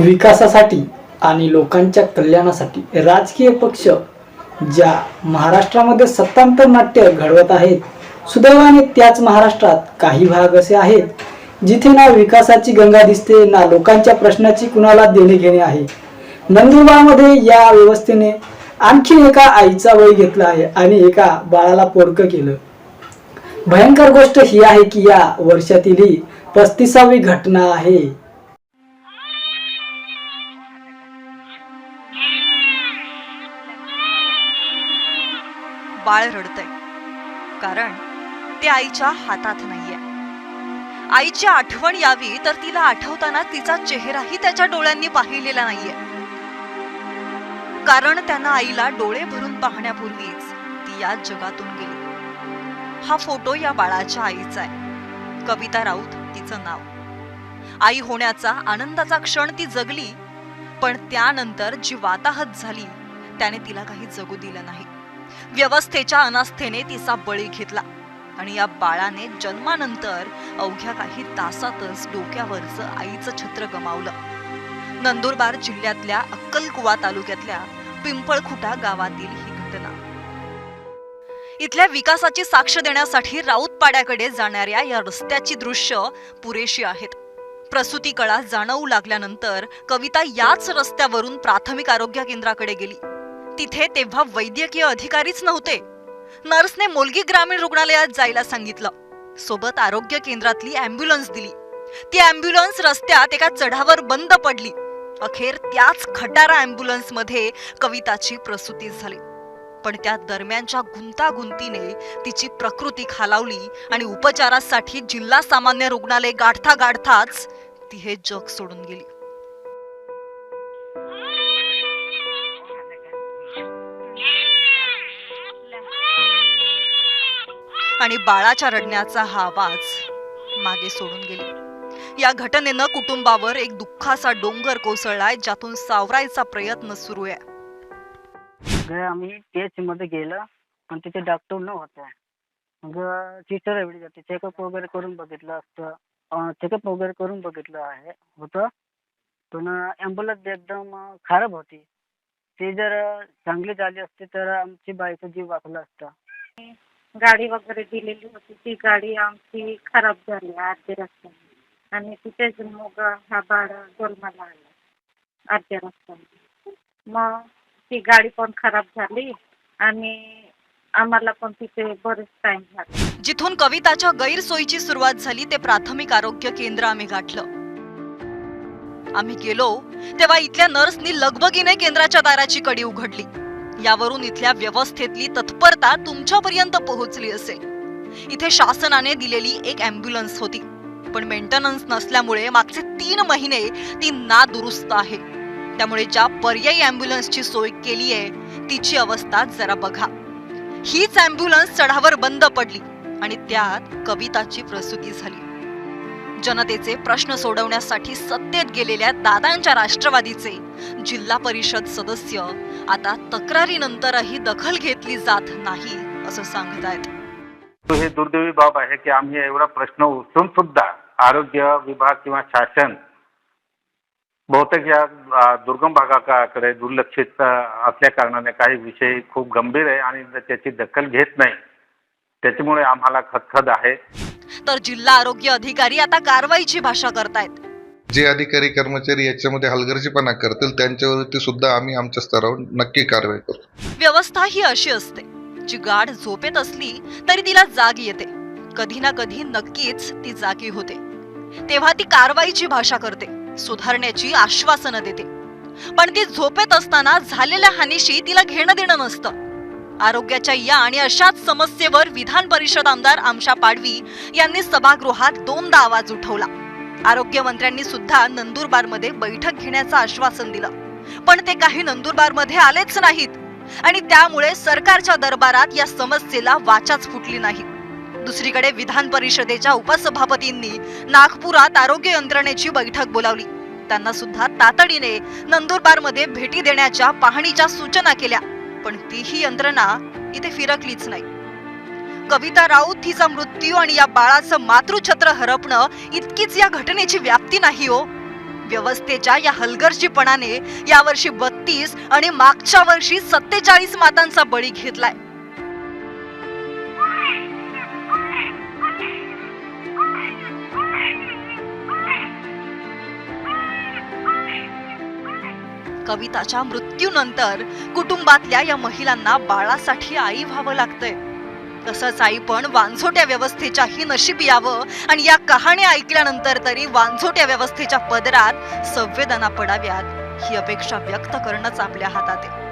विकासासाठी आणि लोकांच्या कल्याणासाठी राजकीय पक्ष ज्या महाराष्ट्रामध्ये सत्तांतर नाट्य घडवत आहेत सुदैवाने त्याच महाराष्ट्रात काही भाग असे आहेत जिथे ना विकासाची गंगा दिसते ना लोकांच्या प्रश्नाची कुणाला देणे घेणे आहे. नंदुरबारमध्ये या व्यवस्थेने आणखी एका आईचा वय घेतला आहे आणि एका बाळाला पोरकं केलं. भयंकर गोष्ट ही आहे की या वर्षातील ही पस्तीसावी घटना आहे. बाळ रडतंय. कारण ते आईच्या हातात नाहीये. आईची आठवण यावी तर तिला आठवताना तिचा चेहराही त्याच्या डोळ्यांनी पाहिलेला नाहीये. कारण त्यांना आईला डोळे भरून पाहण्यापूर्वीच ती या जगातून गेली. हा फोटो या बाळाच्या आईचा आहे. कविता राऊत तिचं नाव. आई होण्याचा आनंदाचा क्षण ती जगली पण त्यानंतर जी वाताहत झाली त्याने तिला काही जगू दिलं नाही. व्यवस्थेच्या अनास्थेने तिचा बळी घेतला. आणि या बाळाने जन्मानंतर अवघ्या काही तासातच डोक्यावरचं आईचं छत्र गमावलं. नंदुरबार जिल्ह्यातल्या अक्कलकुवा तालुक्यातल्या पिंपळखुटा गावातील ही घटना. इथल्या विकासाची साक्ष देण्यासाठी राऊतपाड्याकडे जाणाऱ्या या रस्त्याची दृश्य पुरेशी आहेत. प्रसूती कळा जाणवू लागल्यानंतर कविता याच रस्त्यावरून प्राथमिक आरोग्य केंद्राकडे गेली. तिथे तेव्हा वैद्यकीय अधिकारीच नव्हते. नर्सने मुलगी ग्रामीण रुग्णालयात जायला सांगितलं. सोबत आरोग्य केंद्रातली अँब्युलन्स दिली. ती अँब्युलन्स रस्त्यात एका चढावर बंद पडली. अखेर त्याच खटारा अँब्युलन्समध्ये कविताची प्रसूती झाली. पण त्या दरम्यानच्या गुंतागुंतीने तिची प्रकृती खालावली आणि उपचारासाठी जिल्हा सामान्य रुग्णालय गाठता गाठताच ती हे जग सोडून गेली. आणि बाळाच्या रडण्याचा हा आवाज मागे सोडून गेली. या घटनेनं कुटुंबावर एक दुःखाचा डोंगर कोसळलाय ज्यातून सावरायचा प्रयत्न सुरू आहे. आम्ही एच मध्ये गेलो पण तिथे डॉक्टर नव्हता मग सिस्टर एवढी जाते. चेकअप वगैरे करून बघितलं असतं. चेकअप वगैरे करून बघितलं आहे होतं. पण ॲम्ब्युलन्स एकदम खराब होती. ते जर चांगली झाली असती तर आमची बाईचं जीव वाचला असता. गाडी वगैरे दिलेली होती. ती गाडी आमची खराब झाली अर्ध्या रस्त्याने आणि तिथेच मग हा बाळ गोलमाला आला अर्ध्या रस्त्याने मग ती गाडी पण खराब झाली आणि आम्हाला पण तिथे बरेच टाइम झाला. जिथून कविताच्या गैरसोयीची सुरुवात झाली ते प्राथमिक आरोग्य केंद्र आम्ही गाठलं. आम्ही गेलो तेव्हा इथल्या नर्सनी लगबगीने केंद्राच्या दाराची कडी उघडली. यावरून इथल्या व्यवस्थेतली तत्परता तुमच्यापर्यंत पोहोचली असेल. इथे शासनाने दिलेली एक अँब्युलन्स होती. पण मेंटेनन्स नसल्यामुळे मागचे तीन महिने ती नादुरुस्त आहे. त्यामुळे ज्या पर्यायी अँब्युलन्सची सोय केली आहे तिची अवस्था जरा बघा. हीच अँब्युलन्स चढावर बंद पडली आणि त्यात कविताची प्रसूती झाली. जनतेचे प्रश्न सोडवण्यासाठी सत्तेत गेलेल्या दादांच्या राष्ट्रवादीचे जिल्हा परिषद सदस्य आता तक्रारीनंतरही दखल घेतली जात नाही असं सांगत तो हे दुर्दैवी बाब आहे की आम्ही एवढा प्रश्न उचलून सुद्धा आरोग्य विभाग किंवा शासन बहुतेक या दुर्गम भागाकडे दुर्लक्षित असल्या कारणाने काही विषय खूप गंभीर आहे आणि त्याची दखल घेत नाही. त्याच्यामुळे आम्हाला खदखद आहे. तर जिल्हा आरोग्य अधिकारी आता कारवाईची भाषा करतायत. जे अधिकारी कर्मचारी याच्यामध्ये हलगर्जीपणा करतील त्यांच्यावरती सुद्धा आम्ही आमच्या स्तरावर नक्की कारवाई करू व्यवस्था ही अशी असते जी गाढ झोपेत असली तरी तिला जाग येते. कधी ना कधी नक्कीच ती जागी होते. तेव्हा ती कारवाईची भाषा करते सुधारण्याची आश्वासनं देते. पण ती झोपेत असताना झालेल्या हानीशी तिला घेणं देणं नसतं. आरोग्याच्या या आणि अशाच समस्येवर विधान परिषद आमदार आमशा पाडवी यांनी सभागृहात दोनदा आवाज उठवला. आरोग्यमंत्र्यांनी सुद्धा नंदुरबारमध्ये बैठक घेण्याचं आश्वासन दिलं. पण ते काही नंदुरबारमध्ये आलेच नाहीत आणि त्यामुळे सरकारच्या दरबारात या समस्येला वाचाच फुटली नाही. दुसरीकडे विधान परिषदेच्या उपसभापतींनी नागपुरात आरोग्य यंत्रणेची बैठक बोलावली. त्यांना सुद्धा तातडीने नंदुरबारमध्ये भेटी देण्याच्या पाहणीच्या सूचना केल्या. पण तीही यंत्रणा इथे फिरकलीच नाही. कविता राऊत हिचा मृत्यू आणि या बाळाचं मातृछत्र हरपणं इतकीच या घटनेची व्याप्ती नाही हो. व्यवस्थेच्या या हलगर्जीपणाने यावर्षी बत्तीस आणि मागच्या वर्षी सत्तेचाळीस मातांचा बळी घेतलाय. कविताच्या मृत्यूनंतर कुटुंबातल्या या महिलांना बाळासाठी आई व्हावं लागतंय. तसंच आई पण वांझोट्या व्यवस्थेच्याही नशीब यावं आणि या कहाण्या ऐकल्यानंतर तरी वांझोट्या व्यवस्थेच्या पदरात संवेदना पडाव्यात ही अपेक्षा व्यक्त करणंच आपल्या हातात आहे.